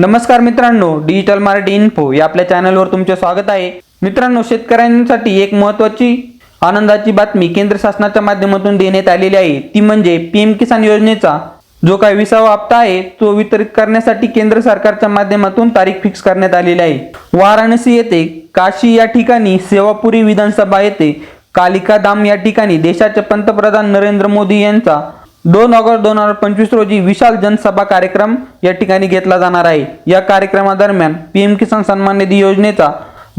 नमस्कार मित्रांनो digital Marathi info या आपल्या चॅनलवर तुमचे स्वागत आहे. मित्रांनो शेतकऱ्यांसाठी एक महत्त्वाची आनंदाची बातमी केंद्र शासनाच्या माध्यमातून देण्यात आलेली आहे. ती म्हणजे पी एम किसान योजनेचा जो काही विसावा हप्ता आहे तो वितरित करण्यासाठी केंद्र सरकारच्या माध्यमातून तारीख फिक्स करण्यात आलेली आहे. वाराणसी येथे काशी या ठिकाणी सेवापुरी विधानसभा येथे कालिका धाम या ठिकाणी देशाचे पंतप्रधान नरेंद्र मोदी यांचा दोन ऑगस्ट दोन हजार पंचवीस रोजी विशाल जनसभा कार्यक्रम या ठिकाणी घेतला जाणार आहे. या कार्यक्रमादरम्यान पी एम किसान सन्मान निधी योजनेचा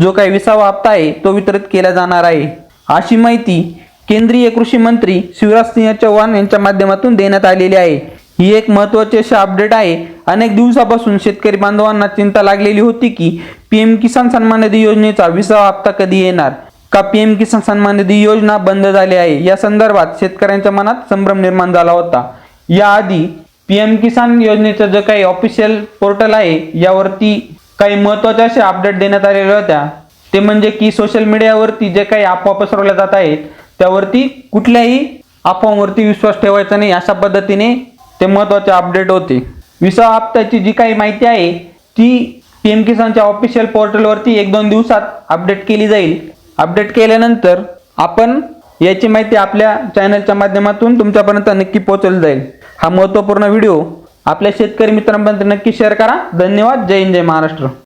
जो काही विसावा हप्ता आहे तो वितरित केला जाणार आहे. अशी माहिती केंद्रीय कृषी मंत्री शिवराज सिंह चौहान यांच्या माध्यमातून देण्यात आलेली आहे. ही एक महत्त्वाची अशी अपडेट आहे. अनेक दिवसापासून शेतकरी बांधवांना चिंता लागलेली होती की पी एम किसान सन्मान निधी योजनेचा विसावा हप्ता कधी येणार? का पीएम किसान सन्मान निधी योजना बंद झाली आहे? या संदर्भात शेतकऱ्यांच्या मनात संभ्रम निर्माण झाला होता. याआधी पीएम किसान योजनेचं जे काही ऑफिशियल पोर्टल आहे यावरती काही महत्त्वाच्या अशा अपडेट देण्यात आलेल्या होत्या. ते म्हणजे की सोशल मीडियावरती जे काही अफवा पसरवल्या जात आहेत त्यावरती कुठल्याही अफवांवरती विश्वास ठेवायचा नाही अशा पद्धतीने ते महत्त्वाचे अपडेट होते. विसावा हप्त्याची जी काही माहिती आहे ती पी एम किसानच्या ऑफिशियल पोर्टलवरती एक दोन दिवसात अपडेट केली जाईल. अपडेट केल्यानंतर आपण याची माहिती आपल्या चॅनलच्या माध्यमातून तुमच्यापर्यंत नक्की पोहोचवली जाईल. हा महत्त्वपूर्ण व्हिडिओ आपल्या शेतकरी मित्रांपर्यंत नक्की शेअर करा. धन्यवाद. जय हिंद जय महाराष्ट्र.